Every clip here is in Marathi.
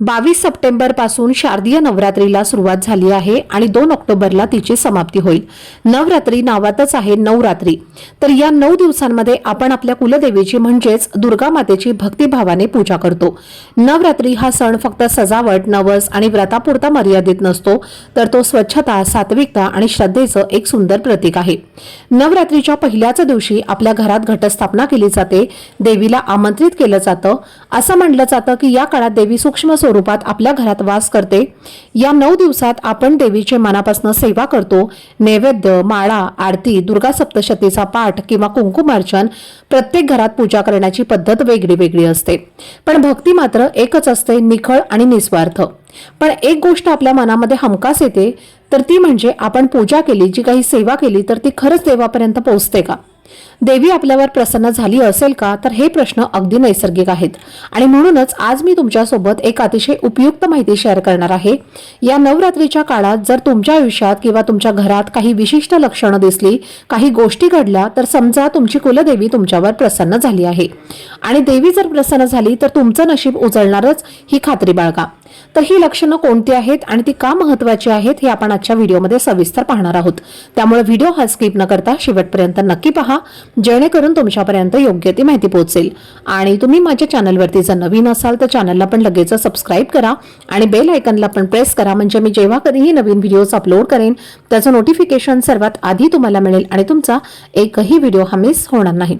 बावीस सप्टेंबरपासून शारदीय नवरात्रीला सुरुवात झाली आहे आणि दोन ऑक्टोबरला तिची समाप्ती होईल. नवरात्री नावातच आहे नवरात्री. तर या नऊ दिवसांमध्ये आपण आपल्या कुलदेवीची म्हणजेच दुर्गा मातेची भक्तिभावाने पूजा करतो. नवरात्री हा सण फक्त सजावट नवस आणि व्रतापुरता मर्यादित नसतो तर तो स्वच्छता सात्विकता आणि श्रद्धेचं एक सुंदर प्रतीक आहे. नवरात्रीच्या पहिल्याच दिवशी आपल्या घरात घटस्थापना केली जाते देवीला आमंत्रित केलं जातं. असं म्हणलं जातं की या काळात देवी सूक्ष्म स्वरूपात आपल्या घरात वास करते. या नऊ दिवसात आपण देवीचे मनापासून सेवा करतो. नैवेद्य माळा आरती दुर्गा सप्तशतीचा पाठ किंवा कुंकुमार्चन प्रत्येक घरात पूजा करण्याची पद्धत वेगळी वेगळी असते. पण भक्ती मात्र एकच असते निखळ आणि निस्वार्थ. पण एक गोष्ट आपल्या मनामध्ये हमखास येते तर ती म्हणजे आपण पूजा केली जी काही सेवा केली तर ती खरंच देवापर्यंत पोहोचते का? देवी आपल्यावर प्रसन्न झाली असेल का तर हे प्रश्न अगदी नैसर्गिक आहेत. आणि म्हणूनच आज मी तुमच्यासोबत एक अतिशय उपयुक्त माहिती शेअर करणार आहे. या नवरात्रीच्या काळात जर तुमच्या आयुष्यात किंवा तुमच्या घरात काही विशिष्ट लक्षणं दिसली काही गोष्टी घडल्या तर समजा तुमची कुलदेवी तुमच्यावर प्रसन्न झाली आहे. आणि देवी जर प्रसन्न झाली तर तुमचं नशीब उजळणारच ही खात्री बाळगा. तर ही लक्षणं कोणती आहेत आणि ती का महत्वाची आहेत हे आपण आजच्या व्हिडिओमध्ये सविस्तर पाहणार आहोत. त्यामुळे व्हिडिओ हा स्किप न करता शेवटपर्यंत नक्की पहा जेणेकरून तुमच्यापर्यंत योग्य ती माहिती पोहोचेल. आणि तुम्ही माझ्या चॅनलवरती जर नवीन असाल तर चॅनलला पण लगेच सबस्क्राईब करा आणि बेल आयकनला पण प्रेस करा म्हणजे मी जेव्हा कधीही नवीन व्हिडिओज अपलोड करेन त्याचं नोटिफिकेशन सर्वात आधी तुम्हाला मिळेल आणि तुमचा एकही व्हिडिओ हा मिस होणार नाही.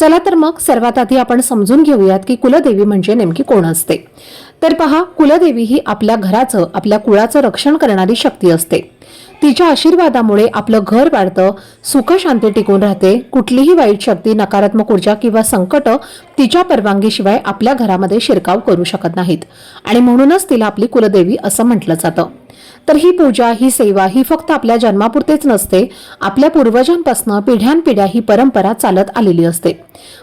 चला तर मग सर्वात आधी आपण समजून घेऊयात की कुलदेवी म्हणजे नेमकी कोण असते. तर पहा कुलदेवी ही आपल्या घराचं आपल्या कुळाचं रक्षण करणारी शक्ती असते. तिच्या आशीर्वादामुळे आपलं घर वाढतं सुख शांती टिकून राहते कुठलीही वाईट शक्ती नकारात्मक ऊर्जा किंवा संकट तिच्या परवानगीशिवाय आपल्या घरामध्ये शिरकाव करू शकत नाहीत. आणि म्हणूनच तिला आपली कुलदेवी असं म्हटलं जातं. तर ही पूजा ही सेवा ही फक्त आपल्या जन्मापुरतेच नसते. आपल्या पूर्वजांपासून पिढ्यानपिढ्या ही परंपरा चालत आलेली असते.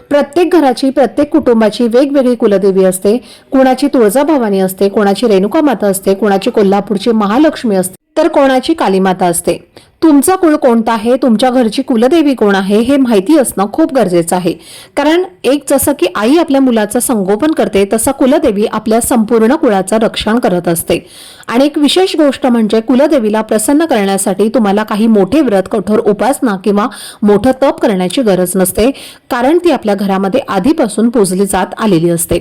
प्रत्येक घराची प्रत्येक कुटुंबाची वेगवेगळी कुलदेवी असते. कोणाची तुळजाभवानी असते कोणाची रेणुका माता असते कोणाची कोल्हापूरची महालक्ष्मी असते तर कोणाची कालीमाता असते. तुमचा कुळ कोणता आहे? तुमच्या घरची कुलदेवी कोण आहे? हे माहिती असणं खूप गरजेचं आहे. कारण एक जसं की आई आपल्या मुलाचं संगोपन करते तसं कुलदेवी आपल्या संपूर्ण कुळाचं रक्षण करत असते. आणि एक विशेष गोष्ट म्हणजे कुलदेवीला प्रसन्न करण्यासाठी तुम्हाला काही मोठे व्रत कठोर उपासना किंवा मोठं तप करण्याची गरज नसते कारण ती आपल्या घरामध्ये आधीपासून पूजली जात आलेली असते.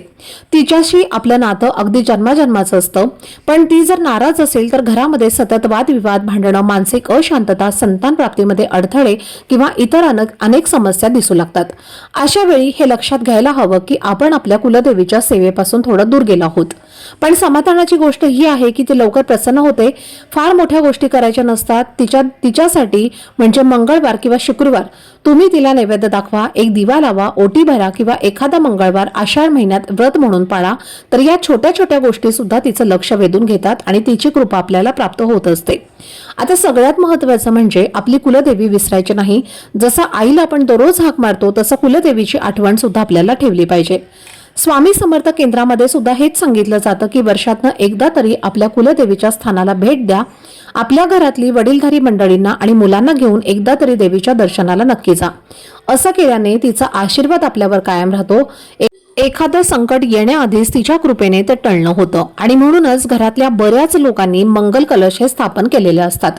तिच्याशी आपलं नातं अगदी जन्माजन्माचं असतं पण ती जर नाराज असेल तर घरामध्ये सतत वादविवाद भांडणं मानसिक अशांतता संतान प्राप्तीमध्ये अडथळे किंवा इतर अनेक अनेक समस्या दिसू लागतात. अशा वेळी हे लक्षात घ्यायला हवं की आपण आपल्या कुलदेवीच्या सेवेपासून थोडं दूर गेलो आहोत. पण समाधानाची गोष्ट ही आहे की ती लवकर प्रसन्न होते फार मोठ्या गोष्टी करायच्या नसतात तिच्या तिच्यासाठी म्हणजे मंगळवार किंवा शुक्रवार. तुम्ही तिला नैवेद्य दाखवा एक दिवा लावा ओटी भरा किंवा एखादा मंगळवार आषाढ महिन्यात व्रत म्हणून पाळा तर या छोट्या छोट्या गोष्टी सुद्धा तिचं लक्ष वेधून घेतात आणि तिची कृपा आपल्याला प्राप्त होत असते. आता सगळ्यात महत्वाचं म्हणजे आपली कुलदेवी विसरायची नाही. जसं आईला आपण दररोज हाक मारतो तसं कुलदेवीची आठवण सुद्धा आपल्याला ठेवली पाहिजे. स्वामी समर्थ केंद्रामध्ये सुद्धा हेच सांगितलं जातं की वर्षातनं एकदा तरी आपल्या कुलदेवीच्या स्थानाला भेट द्या. आपल्या घरातली वडीलधारी मंडळींना आणि मुलांना घेऊन एकदा तरी देवीच्या दर्शनाला नक्की जा. असं केल्याने तिचा आशीर्वाद आपल्यावर कायम राहतो. ए- एखादं संकट येण्याआधीच तिच्या कृपेने ते टळणं होतं. आणि म्हणूनच घरातल्या बऱ्याच लोकांनी मंगल कलश हे स्थापन केलेले असतात.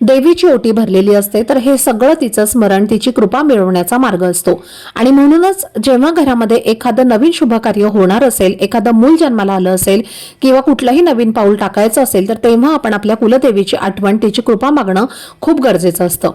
देवीची ओटी भरलेली असते तर हे सगळं तिचं स्मरण तिची कृपा मिळवण्याचा मार्ग असतो. आणि म्हणूनच जेव्हा घरामध्ये एखादं नवीन शुभकार्य होणार असेल एखादं मूल जन्माला आलं असेल किंवा कुठलंही नवीन पाऊल टाकायचं असेल तर तेव्हा आपण आपल्या कुलदेवीची आठवण तिची कृपा मागणं खूप गरजेचं असतं.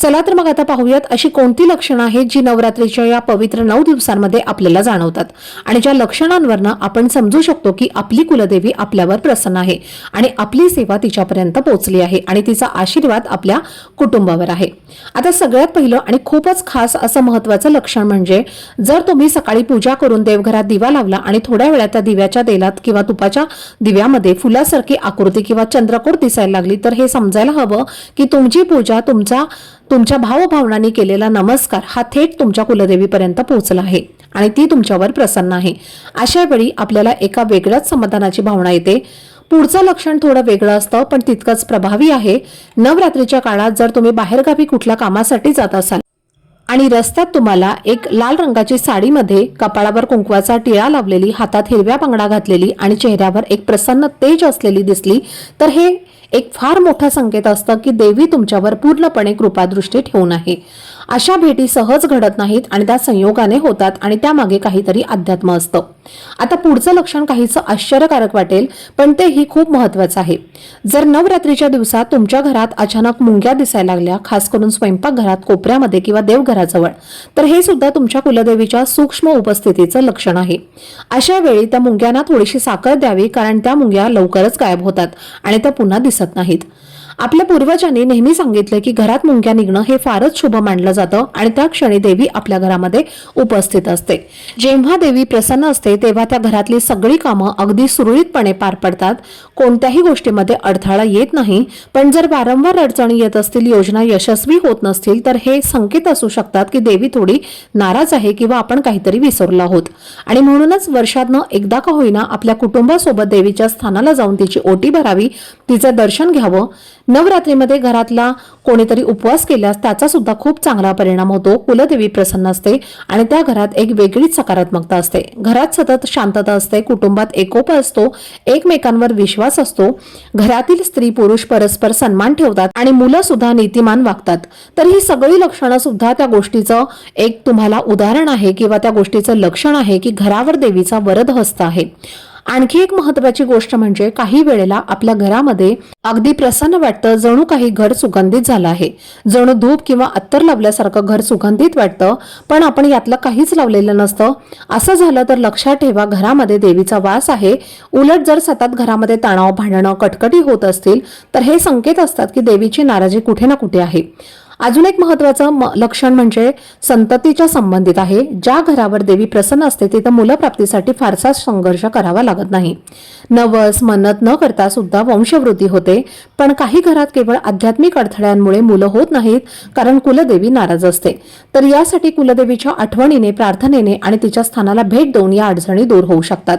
चला तर मग आता पाहूयात अशी कोणती लक्षणं आहेत जी नवरात्रीच्या या पवित्र नऊ दिवसांमध्ये आपल्याला जाणवतात. आणि ज्या लक्षणांवरनं आपण समजू शकतो की आपली कुलदेवी आपल्यावर प्रसन्न आहे आणि आपली सेवा तिच्यापर्यंत पोहोचली आहे आणि तिचा आशीर्वाद आपल्या कुटुंबावर आहे. आता सगळ्यात पहिलं आणि खूपच खास असं महत्वाचं लक्षण म्हणजे जर तुम्ही सकाळी पूजा करून देवघरात दिवा लावला आणि थोड्या वेळात त्या दिव्याच्या तेलात किंवा तुपाच्या दिव्यामध्ये फुलासारखी आकृती किंवा चंद्रकोर दिसायला लागली तर हे समजायला हवं की तुमची पूजा तुमचा तुमच्या भावभावनांनी केलेला नमस्कार हा थेट तुमच्या कुलदेवीपर्यंत पोहोचला आहे आणि ती तुमच्यावर प्रसन्न आहे. अशा वेळी आपल्याला एका वेगळ्याच समाधानाची भावना येते. पुढचं लक्षण थोडं वेगळं असतं पण तितकंच प्रभावी आहे. नवरात्रीच्या काळात जर तुम्ही बाहेरगावी कुठल्या कामासाठी जात असाल आणि रस्त्यात तुम्हाला एक लाल रंगाची साडीमध्ये कपाळावर कुंकवाचा टिळा लावलेली हातात हिरव्या बांगडा घातलेली आणि चेहऱ्यावर एक प्रसन्न तेज असलेली दिसली तर हे एक फार मोठा संकेत असतं की देवी तुमच्यावर पूर्णपणे कृपादृष्टी ठेवून आहे. अशा भेटी सहज घडत नाहीत आणि त्या संयोगाने होतात आणि त्यामागे काहीतरी अध्यात्म असतं. आता पुढचं लक्षण काहीच आश्चर्यकारक वाटेल पण तेही खूप महत्वाचं आहे. जर नवरात्रीच्या दिवसात तुमच्या घरात अचानक मुंग्या दिसायला लागल्या खास करून स्वयंपाकघरात कोपऱ्यामध्ये किंवा देवघराजवळ तर हे सुद्धा तुमच्या कुलदेवीच्या सूक्ष्म उपस्थितीचं लक्षण आहे. अशा वेळी त्या मुंग्यांना थोडीशी साखर द्यावी कारण त्या मुंग्या लवकरच गायब होतात आणि त्या पुन्हा दिसत नाहीत. आपल्या पूर्वजांनी नेहमी सांगितले की घरात मुंग्या निघणं हे फारच शुभ मानलं जातं आणि त्या क्षणी देवी आपल्या घरामध्ये उपस्थित असते. जेव्हा देवी प्रसन्न असते तेव्हा त्या घरातली सगळी कामं अगदी सुरळीतपणे पार पडतात. कोणत्याही गोष्टीमध्ये अडथळा येत नाही पण जर वारंवार अडचणी येत असतील योजना यशस्वी होत नसतील तर हे संकेत असू शकतात की देवी थोडी नाराज आहे किंवा आपण काहीतरी विसरलो आहोत. आणि म्हणूनच वर्षातनं एकदा का होईना आपल्या कुटुंबासोबत देवीच्या स्थानाला जाऊन तिची ओटी भरावी तिचं दर्शन घ्यावं. नवरात्रीमध्ये घरातला कोणीतरी उपवास केल्यास त्याचा सुद्धा खूप चांगला परिणाम होतो. कुलदेवी प्रसन्न असते आणि त्या घरात एक वेगळीच सकारात्मकता असते. घरात सतत शांतता असते कुटुंबात एकोपा असतो एकमेकांवर विश्वास असतो. घरातील स्त्री पुरुष परस्पर सन्मान ठेवतात आणि मुलं सुद्धा नीतिमान वागतात. तर ही सगळी लक्षणं सुद्धा त्या गोष्टीचं एक तुम्हाला उदाहरण आहे किंवा त्या गोष्टीचं लक्षण आहे की घरावर देवीचा वरद हस्त आहे. आणखी एक महत्वाची गोष्ट म्हणजे काही वेळेला आपल्या घरामध्ये अगदी प्रसन्न वाटतं जणू काही घर सुगंधित झालं आहे. जणू धूप किंवा अत्तर लावल्यासारखं घर सुगंधित वाटतं पण आपण यातलं काहीच लावलेलं नसतं. असं झालं तर लक्षात ठेवा घरामध्ये देवीचा वास आहे. उलट जर सतत घरामध्ये तणाव भांडणं कटकटी होत असतील तर हे संकेत असतात की देवीची नाराजी कुठे ना कुठे आहे. अजून एक महत्वाचं लक्षण म्हणजे संततीच्या संबंधित आहे. ज्या घरावर देवी प्रसन्न असते तिथं मुलंप्राप्तीसाठी फारसा संघर्ष करावा लागत नाही. नवस मन्नत न करता सुद्धा वंशवृद्धी होते. पण काही घरात केवळ आध्यात्मिक अडथळ्यांमुळे मुलं होत नाहीत कारण कुलदेवी नाराज असते. तर यासाठी कुलदेवीच्या आठवणीने प्रार्थनेने आणि तिच्या स्थानाला भेट देऊन या अडचणी दूर होऊ शकतात.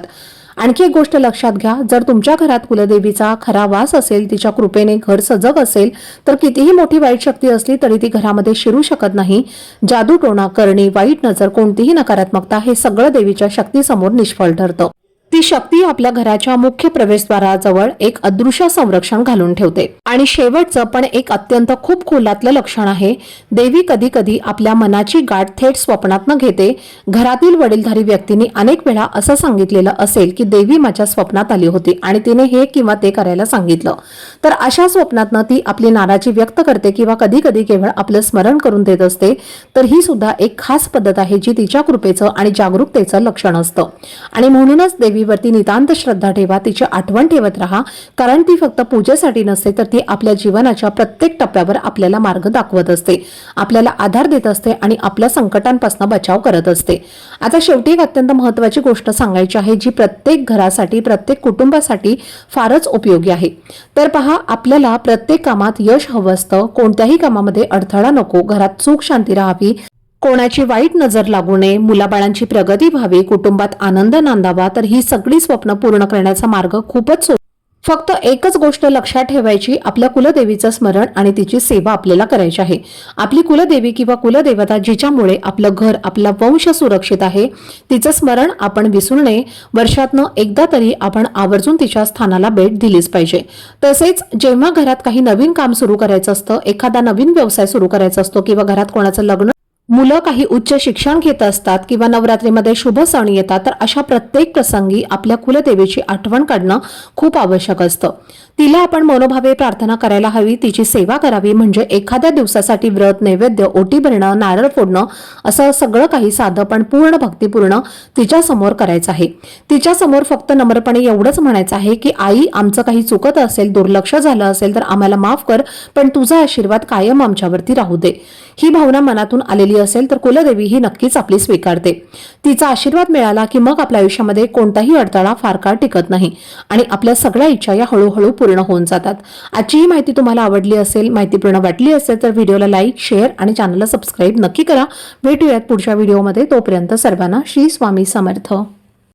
आणखी एक गोष्ट लक्षात घ्या जर तुमच्या घरात कुलदेवीचा खरा वास असेल तिच्या कृपेने घर सजग असेल तर कितीही मोठी वाईट शक्ती असली तरी ती घरामध्ये शिरू शकत नाही. जादूटोणा करणी वाईट नजर कोणतीही नकारात्मकता हे सगळं देवीच्या शक्तीसमोर निष्फळ ठरतं. ती शक्ती आपल्या घराच्या मुख्य प्रवेशद्वाराजवळ एक अदृश्य संरक्षण घालून ठेवते. आणि शेवटचं पण एक अत्यंत खूप खोलातलं लक्षण आहे देवी कधी कधी आपल्या मनाची गाठ थेट स्वप्नातनं घेते. घरातील वडीलधारी व्यक्तींनी अनेक वेळा असं सांगितलेलं असेल की देवी माझ्या स्वप्नात आली होती आणि तिने हे किंवा ते करायला सांगितलं. तर अशा स्वप्नातनं ती आपली नाराजी व्यक्त करते किंवा कधी कधी केवळ आपलं स्मरण करून देत असते तर ही सुद्धा एक खास पद्धत आहे जी तिच्या कृपेचं आणि जागरूकतेचं लक्षण असतं. आणि म्हणूनच देवी देवीवरती नितांत श्रद्धा ठेवा तिची आठवण ठेवत राहा. कारण ती फक्त पूजेसाठी नसते तर ती आपल्या जीवनाच्या प्रत्येक टप्प्यावर आपल्याला मार्ग दाखवत असते. आपल्याला आधार देत असते आणि आपल्या संकटांपासून बचाव करत असते. आता शेवटी एक अत्यंत महत्वाची गोष्ट सांगायची आहे जी प्रत्येक घरासाठी प्रत्येक कुटुंबासाठी फारच उपयोगी आहे. तर पहा आपल्याला प्रत्येक कामात यश हवं असतं. कोणत्याही कामामध्ये अडथळा नको. घरात सुख शांती राहावी. कोणाची वाईट नजर लागू नये मुलाबाळांची प्रगती व्हावी कुटुंबात आनंद नांदावा तर ही सगळी स्वप्न पूर्ण करण्याचा मार्ग खूपच सो फक्त एकच गोष्ट लक्षात ठेवायची आपल्या कुलदेवीचं स्मरण आणि तिची सेवा आपल्याला करायची आहे. आपली कुलदेवी किंवा कुलदेवता जिच्यामुळे आपलं घर आपला वंश सुरक्षित आहे तिचं स्मरण आपण विसरू नये. वर्षातनं एकदा तरी आपण आवर्जून तिच्या स्थानाला भेट दिलीच पाहिजे. तसेच जेव्हा घरात काही नवीन काम सुरू करायचं असतं एखादा नवीन व्यवसाय सुरू करायचा असतो किंवा घरात कोणाचं लग्न मुलं काही उच्च शिक्षण घेत असतात किंवा नवरात्रीमध्ये शुभ सण येतात तर अशा प्रत्येक प्रसंगी आपल्या कुलदेवीची आठवण काढणं खूप आवश्यक असतं. तिला आपण मनोभावे प्रार्थना करायला हवी. तिची सेवा करावी. म्हणजे एखाद्या दिवसासाठी व्रत नैवेद्य ओटी भरणं नारळ फोडणं असं सगळं काही साधं पण पूर्ण भक्तिपूर्ण तिच्या समोर करायचं आहे. तिच्या समोर फक्त नम्रपणे एवढंच म्हणायचं आहे की आई आमचं काही चुकत असेल दुर्लक्ष झालं असेल तर आम्हाला माफ कर पण तुझा आशीर्वाद कायम आमच्यावरती राहू दे. ही भावना मनातून आलेली असेल तर कुलदेवी ही नक्कीच आपली स्वीकारते. तिचा आशीर्वाद मिळाला की मग आपल्या आयुष्यामध्ये कोणताही अडथळा फार काळ टिकत नाही. आणि आपल्या सगळ्या इच्छा या हळूहळू पूर्ण होऊन जातात. आजची ही माहिती तुम्हाला आवडली असेल माहितीपूर्ण वाटली असेल तर व्हिडिओला लाईक शेअर आणि चॅनलला सबस्क्राईब नक्की करा. भेटूयात पुढच्या व्हिडिओमध्ये तोपर्यंत सर्वांना श्री स्वामी समर्थ.